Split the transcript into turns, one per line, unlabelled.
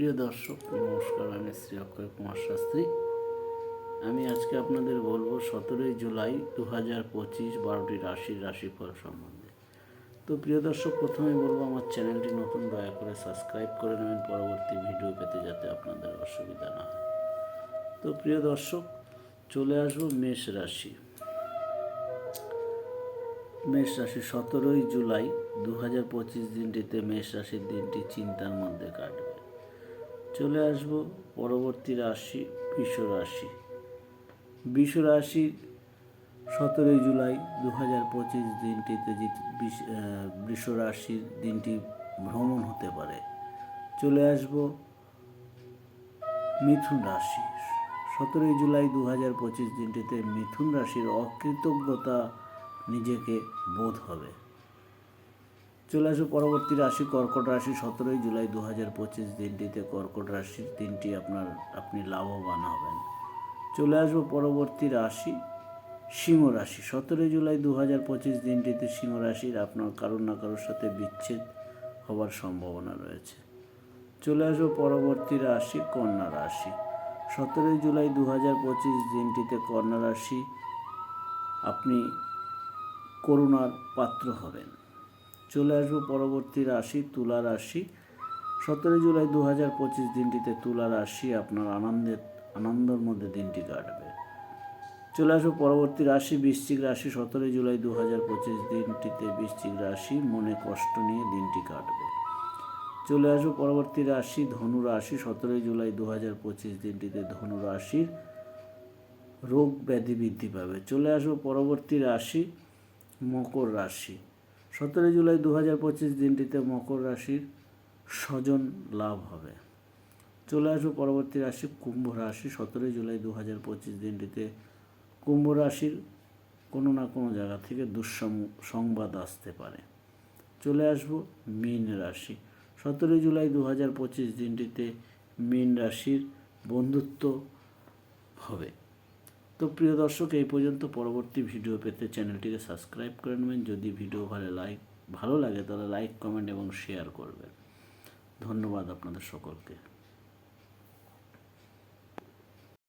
প্রিয় দর্শক, নমস্কার, আমি শ্রী অক্ষয় কুমার শাস্ত্রী। আমি আজকে আপনাদের বলব সতেরোই জুলাই দু হাজার পঁচিশ বারোটি রাশির রাশিফল সম্বন্ধে। তো প্রিয় দর্শক, প্রথমেই বলব আমার চ্যানেলটি নতুন, দয়া করে সাবস্ক্রাইব করে নেবেন। পরবর্তী ভিডিও পেতে যাতে আপনাদের অসুবিধা না হয়। তো প্রিয় দর্শক, চলে আসব মেষ রাশি। মেষ রাশি সতেরোই জুলাই দু হাজার পঁচিশ দিনটিতে মেষ রাশির দিনটি চিন্তার মধ্যে কাটবে। চলে আসব পরবর্তী রাশি বৃষ রাশি। বৃষ রাশির সতেরোই জুলাই দু হাজার পঁচিশ দিনটিতে বৃষ রাশির দিনটি ভ্রমণ হতে পারে। চলে আসব মিথুন রাশি। সতেরোই জুলাই দু হাজার পঁচিশ দিনটিতে মিথুন রাশির অকৃতজ্ঞতা নিজেকে বোধ হবে। চলে আসব পরবর্তী রাশি, কর্কট রাশি সতেরোই জুলাই দু হাজার পঁচিশ দিনটিতে কর্কট রাশির দিনটি আপনার, আপনি লাভবান হবেন। চলে আসব পরবর্তী রাশি, সিংহ রাশি। সতেরোই জুলাই দু হাজার পঁচিশ দিনটিতে সিংহ রাশির আপনার কারোর না কারোর সাথে বিচ্ছেদ হওয়ার সম্ভাবনা রয়েছে। চলে আসব পরবর্তী রাশি, কন্যা রাশি। সতেরোই জুলাই দু হাজার পঁচিশ দিনটিতে কন্যা রাশি, আপনি করুণার পাত্র হবেন। চলে আসব পরবর্তী রাশি, তুলা রাশি। সতেরোই জুলাই দু হাজার পঁচিশ দিনটিতে তুলা রাশি আপনার আনন্দের আনন্দের মধ্যে দিনটি কাটবে। চলে আসব পরবর্তী রাশি, বৃশ্চিক রাশি। সতেরোই জুলাই দু হাজার পঁচিশ দিনটিতে বৃশ্চিক রাশি, মনে কষ্ট নিয়ে দিনটি কাটবে। চলে আসব পরবর্তী রাশি, ধনু রাশি। সতেরোই জুলাই দু হাজার পঁচিশ দিনটিতে ধনু রাশির রোগ ব্যাধি বৃদ্ধি পাবে। চলে আসব পরবর্তী রাশি, মকর রাশি। সতেরোই জুলাই দু হাজার পঁচিশ দিনটিতে মকর রাশির স্বজন লাভ হবে। চলে আসব পরবর্তী রাশি কুম্ভ রাশি। সতেরোই জুলাই দু হাজার পঁচিশ দিনটিতে কুম্ভ রাশির কোনো না কোনো জায়গা থেকে দুঃসং সংবাদ আসতে পারে। চলে আসব মীন রাশি। সতেরোই জুলাই দু হাজার পঁচিশ দিনটিতে মীন রাশির বন্ধুত্ব হবে। তো প্রিয় দর্শক, এই পর্যন্ত পরবর্তী ভিডিও পেতে চ্যানেলটিকে সাবস্ক্রাইব করে নেবেন। যদি ভিডিও ভালো লাইক, ভালো লাগে তাহলে লাইক, কমেন্ট এবং শেয়ার করবেন। ধন্যবাদ আপনাদের সকলকে।